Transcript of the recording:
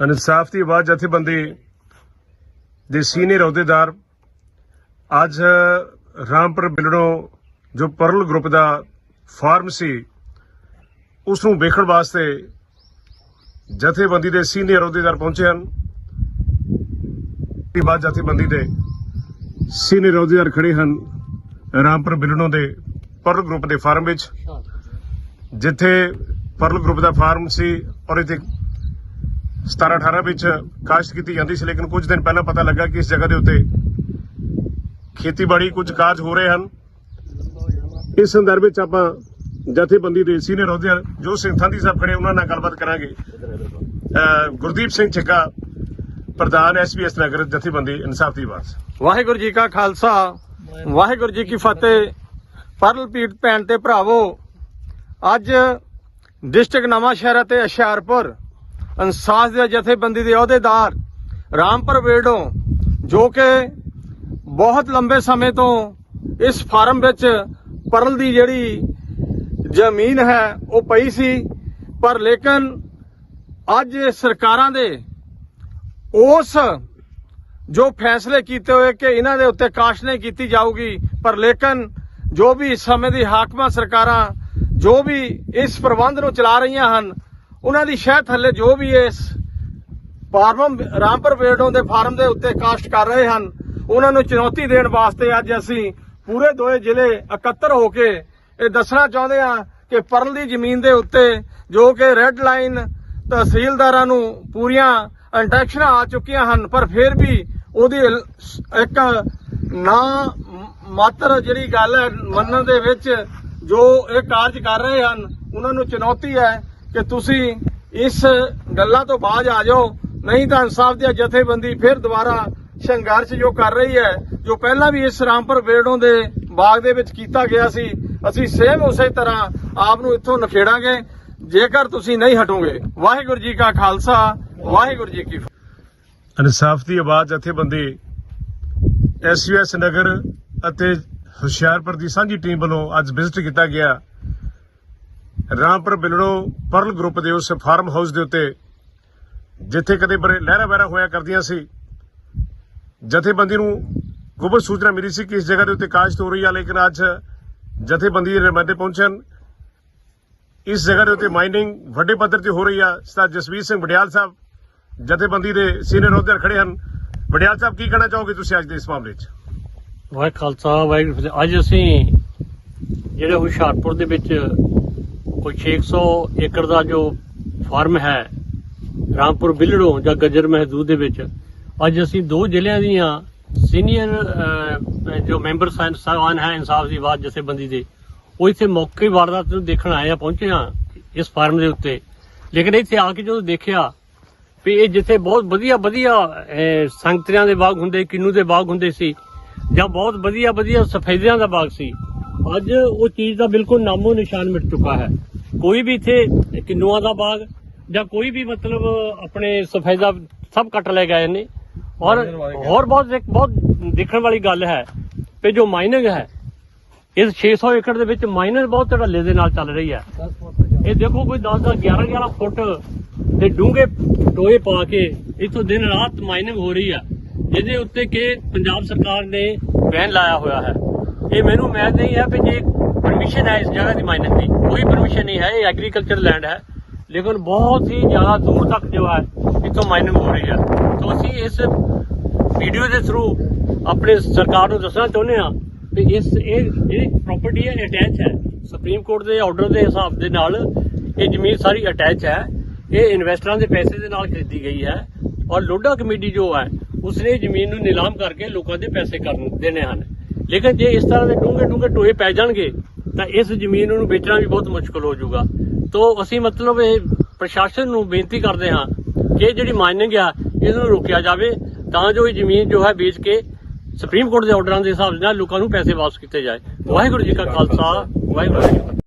ਇਨਸਾਫ ਦੀ ਆਵਾਜ਼ ਜਥੇਬੰਦੀ ਦੇ ਸੀਨੀਅਰ ਅਹੁਦੇਦਾਰ। ਅੱਜ ਰਾਮਪੁਰ ਬਿਲੜੋਂ ਜੋ ਪਰਲ ਗਰੁੱਪ ਦਾ ਫਾਰਮ ਸੀ ਉਸ ਨੂੰ ਵੇਖਣ ਵਾਸਤੇ ਜਥੇਬੰਦੀ ਦੇ ਸੀਨੀਅਰ ਅਹੁਦੇਦਾਰ ਪਹੁੰਚੇ ਹਨ। ਦੀ ਬਾਅਦ ਜਥੇਬੰਦੀ ਦੇ ਸੀਨੀਅਰ ਅਹੁਦੇਦਾਰ ਖੜੇ ਹਨ ਰਾਮਪੁਰ ਬਿਲੜੋਂ ਦੇ ਪਰਲ ਗਰੁੱਪ ਦੇ ਫਾਰਮ ਵਿੱਚ, ਜਿੱਥੇ ਪਰਲ ਗਰੁੱਪ ਦਾ ਫਾਰਮ ਸੀ ਔਰ ਇੱਥੇ 17 18 ਵਿੱਚ ਕਾਸ਼ਤ ਕੀਤੀ ਜਾਂਦੀ ਸੀ, ਲੇਕਿਨ ਕੁਝ ਦਿਨ ਪਹਿਲਾਂ ਪਤਾ ਲੱਗਾ ਕਿ ਇਸ ਜਗ੍ਹਾ ਦੇ ਉੱਤੇ ਖੇਤੀਬਾੜੀ ਕੁਝ ਕਾਰਜ ਹੋ ਰਹੇ ਹਨ। ਇਸ ਸੰਦਰਭ ਵਿੱਚ ਆਪਾਂ ਜਥੇਬੰਦੀ ਦੇ ਸੀਨੀਅਰ ਅਹੁਦੇਦਾਰ ਜੋ ਸਿੰਘ ਥਾਂਦੀ ਸਾਹਿਬ ਖੜੇ, ਉਹਨਾਂ ਨਾਲ ਗੱਲਬਾਤ ਕਰਾਂਗੇ। ਗੁਰਦੀਪ ਸਿੰਘ ਛੱਕਾ, ਪ੍ਰਧਾਨ ਐਸਪੀਐਸ ਨਗਰ ਜਥੇਬੰਦੀ ਇਨਸਾਫ ਦੀ ਆਵਾਜ਼। ਵਾਹਿਗੁਰੂ ਜੀ ਕਾ ਖਾਲਸਾ, ਵਾਹਿਗੁਰੂ ਜੀ ਕੀ ਫਤਿਹ। ਪਰਲਪੀਟ ਭੈਣ ਤੇ ਭਰਾਵੋ, ਅੱਜ ਡਿਸਟ੍ਰਿਕਟ ਨਵਾਂ ਸ਼ਹਿਰ ਅਤੇ ਹੁਸ਼ਿਆਰਪੁਰ ਇਨਸਾਫ ਦੇ ਜਥੇਬੰਦੀ ਦੇ ਅਹੁਦੇਦਾਰ ਰਾਮਪੁਰ ਵੇੜੋਂ ਜੋ ਕਿ ਬਹੁਤ ਲੰਬੇ ਸਮੇਂ ਤੋਂ ਇਸ ਫਾਰਮ ਵਿੱਚ ਪਰਲ ਦੀ ਜਿਹੜੀ ਜ਼ਮੀਨ ਹੈ, ਉਹ ਪਈ ਸੀ। ਪਰ ਲੇਕਿਨ ਅੱਜ ਸਰਕਾਰਾਂ ਦੇ ਉਸ ਜੋ ਫੈਸਲੇ ਕੀਤੇ ਹੋਏ ਕਿ ਇਹਨਾਂ ਦੇ ਉੱਤੇ ਕਾਸ਼ ਨਹੀਂ ਕੀਤੀ ਜਾਊਗੀ, ਪਰ ਲੇਕਿਨ ਜੋ ਵੀ ਸਮੇਂ ਦੀ ਹਾਕਮਾਂ ਸਰਕਾਰਾਂ ਜੋ ਵੀ ਇਸ ਪ੍ਰਬੰਧ ਨੂੰ ਚਲਾ ਰਹੀਆਂ ਹਨ ਉਹਨਾਂ ਦੀ ਸ਼ਹਿ ਥੱਲੇ ਜੋ ਵੀ ਇਸ ਫਾਰਮ, ਰਾਮਪੁਰ ਵੇਡੋਂ ਦੇ ਫਾਰਮ ਦੇ ਉੱਤੇ ਕਾਸ਼ਟ ਕਰ ਰਹੇ ਹਨ, ਉਹਨਾਂ ਨੂੰ ਚੁਣੌਤੀ ਦੇਣ ਵਾਸਤੇ ਅੱਜ ਅਸੀਂ ਪੂਰੇ ਦੋਏ ਜ਼ਿਲ੍ਹੇ ਇਕੱਤਰ ਹੋ ਕੇ ਇਹ ਦੱਸਣਾ ਚਾਹੁੰਦੇ ਹਾਂ ਕਿ ਪਰਲ ਦੀ ਜ਼ਮੀਨ ਦੇ ਉੱਤੇ ਜੋ ਕਿ ਰੈੱਡ ਲਾਈਨ ਤਹਿਸੀਲਦਾਰਾਂ ਨੂੰ ਪੂਰੀਆਂ ਇੰਟੈਕਸ਼ਨਾਂ ਆ ਚੁੱਕੀਆਂ ਹਨ, ਪਰ ਫਿਰ ਵੀ ਉਹਦੀ ਇੱਕ ਨਾ ਮਾਤਰ ਜਿਹੜੀ ਗੱਲ ਹੈ ਮੰਨਣ ਦੇ ਵਿੱਚ ਜੋ ਇਹ ਕਾਰਜ ਕਰ ਰਹੇ ਹਨ, ਉਹਨਾਂ ਨੂੰ ਚੁਣੌਤੀ ਹੈ ਕਿ ਤੁਸੀਂ ਇਸ ਗੱਲਾਂ ਤੋਂ ਬਾਜ ਆ ਜਾਓ। ਨਹੀਂ ਤਾਂ ਇਨਸਾਫ ਦੀ ਜਥੇਬੰਦੀ ਫਿਰ ਦੁਬਾਰਾ ਸੰਘਰਸ਼ ਜੋ ਕਰ ਰਹੀ ਹੈ, ਜੋ ਪਹਿਲਾਂ ਵੀ ਇਸ ਰਾਮਪੁਰ ਵੇੜੋਂ ਦੇ ਬਾਗ ਦੇ ਵਿੱਚ ਕੀਤਾ ਗਿਆ ਸੀ, ਅਸੀਂ ਸੇਮ ਉਸੇ ਤਰ੍ਹਾਂ ਆਪ ਨੂੰ ਇੱਥੋਂ ਨਖੇੜਾਂਗੇ। ਜੇਕਰ ਤੁਸੀਂ ਨਹੀਂ ਹਟੋਗੇ, ਵਾਹਿਗੁਰੂ ਜੀ ਕਾ ਖਾਲਸਾ, ਵਾਹਿਗੁਰੂ ਜੀ ਕੀ ਫਤਿਹ। ਇਨਸਾਫ ਦੀ ਆਵਾਜ਼ ਜਥੇਬੰਦੀ ਐਸਯੂਐਸ ਨਗਰ ਅਤੇ ਹੁਸ਼ਿਆਰਪੁਰ ਦੀ ਸਾਂਝੀ ਟੀਮ ਵੱਲੋਂ ਅੱਜ ਵਿਜ਼ਿਟ ਕੀਤਾ ਗਿਆ। ਰਾਮਪੁਰ ਬਿਲੜੋ ਪਰਲ ਗਰੁੱਪ ਦੇ ਉਸ ਫਾਰਮ ਹਾਊਸ ਦੇ ਉੱਤੇ ਜਿੱਥੇ ਕਦੇ ਬਰੇ ਲਹਿਰਾ ਬਹਿਰਾ ਹੋਇਆ ਕਰਦੀਆਂ ਸੀ। ਜਥੇਬੰਦੀ ਨੂੰ ਗੁਪਤ ਸੂਚਨਾ ਮਿਲੀ ਸੀ ਕਿ ਇਸ ਜਗ੍ਹਾ ਦੇ ਉੱਤੇ ਕਾਸ਼ਤ ਹੋ ਰਹੀ ਹੈ ਲੇਕਿਨ ਅੱਜ ਜਥੇਬੰਦੀ ਦੇ ਨੁਮਾਇੰਦੇ ਪਹੁੰਚੇ ਇਸ ਜਗ੍ਹਾ ਦੇ ਉੱਤੇ ਮਾਈਨਿੰਗ ਵੱਡੇ ਪੱਧਰ ਤੇ ਹੋ ਰਹੀ ਆ। ਸਰਦਾਰ ਜਸਵੀਰ ਸਿੰਘ ਵਡਿਆਲ ਸਾਹਿਬ ਜਥੇਬੰਦੀ ਦੇ ਸੀਨੀਅਰ ਅਹੁਦੇਦਾਰ ਖੜੇ ਹਨ। ਵਡਿਆਲ ਸਾਹਿਬ, ਕੀ ਕਹਿਣਾ ਚਾਹੋਗੇ ਤੁਸੀਂ ਅੱਜ ਦੇ ਇਸ ਮਾਮਲੇ 'ਚ? ਵਾਹਿ ਖਾਲਸਾ, ਵਾਹਿਗੁਰੂ ਜੀ ਅੱਜ ਅਸੀਂ ਜਿਹੜੇ ਹੁਸ਼ਿਆਰਪੁਰ ਦੇ ਵਿੱਚ ਕੋਈ 600 ਏਕੜ ਦਾ ਜੋ ਫਾਰਮ ਹੈ ਰਾਮਪੁਰ ਬਿਲੜੋਂ ਜਾਂ ਗੱਜਰ ਮਹਦੂਦ ਦੇ ਵਿੱਚ ਅੱਜ ਅਸੀਂ ਦੋ ਜ਼ਿਲ੍ਹਿਆਂ ਦੀਆਂ ਸੀਨੀਅਰ ਜੋ ਮੈਂਬਰ ਸਾਹਿਬਾਨ ਹੈ ਇਨਸਾਫ ਦੀ ਆਵਾਜ਼ ਜਥੇਬੰਦੀ ਦੇ ਉਹ ਇੱਥੇ ਮੌਕੇ ਵਾਰਦਾਤ ਨੂੰ ਦੇਖਣ ਆਏ ਆ ਪਹੁੰਚੇ ਆ ਇਸ ਫਾਰਮ ਦੇ ਉੱਤੇ। ਲੇਕਿਨ ਇੱਥੇ ਆ ਕੇ ਜਦੋਂ ਦੇਖਿਆ ਵੀ ਇਹ ਜਿੱਥੇ ਬਹੁਤ ਵਧੀਆ ਵਧੀਆ ਅਹ, ਦੇ ਬਾਗ ਹੁੰਦੇ ਕਿੰਨੂ ਦੇ ਬਾਗ ਹੁੰਦੇ ਸੀ ਜਾਂ ਬਹੁਤ ਵਧੀਆ ਵਧੀਆ ਸਫੈਦਿਆਂ ਦਾ ਬਾਗ ਸੀ ਅੱਜ ਉਹ ਚੀਜ਼ ਦਾ ਬਿਲਕੁਲ ਨਾਮੋ ਨਿਸ਼ਾਨ ਮਿਟ ਚੁੱਕਾ ਹੈ। ਕੋਈ ਵੀ ਇੱਥੇ ਕਿੰਨੂਆਂ ਦਾ ਬਾਗ ਜਾਂ ਕੋਈ ਵੀ ਮਤਲਬ ਆਪਣੇ ਸਫੈਦਾ ਸਭ ਕੱਟ ਲੈ ਗਏ ਨੇ। ਔਰ ਹੋਰ ਬਹੁਤ ਇੱਕ ਬਹੁਤ ਦੇਖਣ ਵਾਲੀ ਗੱਲ ਹੈ ਕਿ ਜੋ ਮਾਈਨਿੰਗ ਹੈ ਇਸ 600 ਏਕੜ ਦੇ ਵਿੱਚ ਮਾਈਨਰ ਬਹੁਤ ਧੜੱਲੇ ਦੇ ਨਾਲ ਚੱਲ ਰਹੀ ਹੈ। ਇਹ ਦੇਖੋ ਕੋਈ 10 10 11 11 ਫੁੱਟ ਦੇ ਡੂੰਘੇ ਟੋਏ ਪਾ ਕੇ ਇਥੋਂ ਦਿਨ ਰਾਤ ਮਾਈਨਿੰਗ ਹੋ ਰਹੀ ਹੈ। ਜਿਹਦੇ ਉੱਤੇ ਕਿ ਪੰਜਾਬ ਸਰਕਾਰ ਨੇ ਬੈਨ ਲਾਇਆ ਹੋਇਆ ਹੈ। ਇਹ ਮੈਨੂੰ ਮੈਚ ਨਹੀਂ ਹੈ ਕਿ ਜੇ ਪਰਮਿਸ਼ਨ ਹੈ ਇਸ ਜਗ੍ਹਾ ਦੀ ਮਾਈਨਿੰਗ ਦੀ ਕੋਈ ਪਰਮਿਸ਼ਨ ਨਹੀਂ ਹੈ, ਇਹ ਐਗਰੀਕਲਚਰ ਲੈਂਡ ਹੈ। ਲੇਕਿਨ ਬਹੁਤ ਹੀ ਜ਼ਿਆਦਾ ਦੂਰ ਤੱਕ ਜੋ ਹੈ, ਇਥੋਂ ਮਾਈਨਿੰਗ ਹੋ ਰਹੀ ਹੈ। ਤਾਂ ਅਸੀਂ ਇਸ ਵੀਡੀਓ ਦੇ ਥਰੂ ਆਪਣੇ ਸਰਕਾਰ ਨੂੰ ਦੱਸਣਾ ਚਾਹੁੰਦੇ ਹਾਂ ਕਿ ਇਸ, ਇਹ ਜਿਹੜੀ ਪ੍ਰਾਪਰਟੀ ਹੈ ਅਟੈਚ ਹੈ। ਸੁਪਰੀਮ ਕੋਰਟ ਦੇ ਆਰਡਰ ਦੇ ਹਿਸਾਬ ਦੇ ਨਾਲ ਇਹ ਜ਼ਮੀਨ ਸਾਰੀ ਅਟੈਚ ਹੈ। ਇਹ ਇਨਵੈਸਟਰਾਂ ਦੇ ਪੈਸੇ ਦੇ ਨਾਲ ਖਰੀਦੀ ਗਈ ਹੈ ਔਰ ਲੋਡਾ ਕਮੇਟੀ ਜੋ ਹੈ, ਉਸਨੇ ਜ਼ਮੀਨ ਨੂੰ ਨਿਲਾਮ ਕਰਕੇ ਲੋਕਾਂ ਦੇ ਪੈਸੇ ਕਰਨ ਦੇਣੇ ਹਨ। ਲੇਕਿਨ ਜੇ ਇਸ ਤਰ੍ਹਾਂ ਦੇ ਡੂੰਘੇ ਡੂੰਘੇ ਟੋਏ ਪੈ ਜਾਣਗੇ ਤਾਂ ਇਸ ਜ਼ਮੀਨ ਨੂੰ ਵੇਚਣਾ ਵੀ ਬਹੁਤ ਮੁਸ਼ਕਲ ਹੋ ਜਾਊਗਾ। ਤੋਂ ਅਸੀਂ ਮਤਲਬ ਇਹ ਪ੍ਰਸ਼ਾਸਨ ਨੂੰ ਬੇਨਤੀ ਕਰਦੇ ਹਾਂ ਕਿ ਇਹ ਜਿਹੜੀ ਮਾਈਨਿੰਗ ਆ, ਇਹਨੂੰ ਰੋਕਿਆ ਜਾਵੇ, ਤਾਂ ਜੋ ਇਹ ਜ਼ਮੀਨ ਜੋ ਹੈ ਵੇਚ ਕੇ ਸੁਪਰੀਮ ਕੋਰਟ ਦੇ ਆਰਡਰਾਂ ਦੇ ਹਿਸਾਬ ਨਾਲ ਲੋਕਾਂ ਨੂੰ ਪੈਸੇ ਵਾਪਸ ਕੀਤੇ ਜਾਏ। ਵਾਹਿਗੁਰੂ ਜੀ ਕਾ ਖਾਲਸਾ, ਵਾਹਿਗੁਰੂ ਜੀ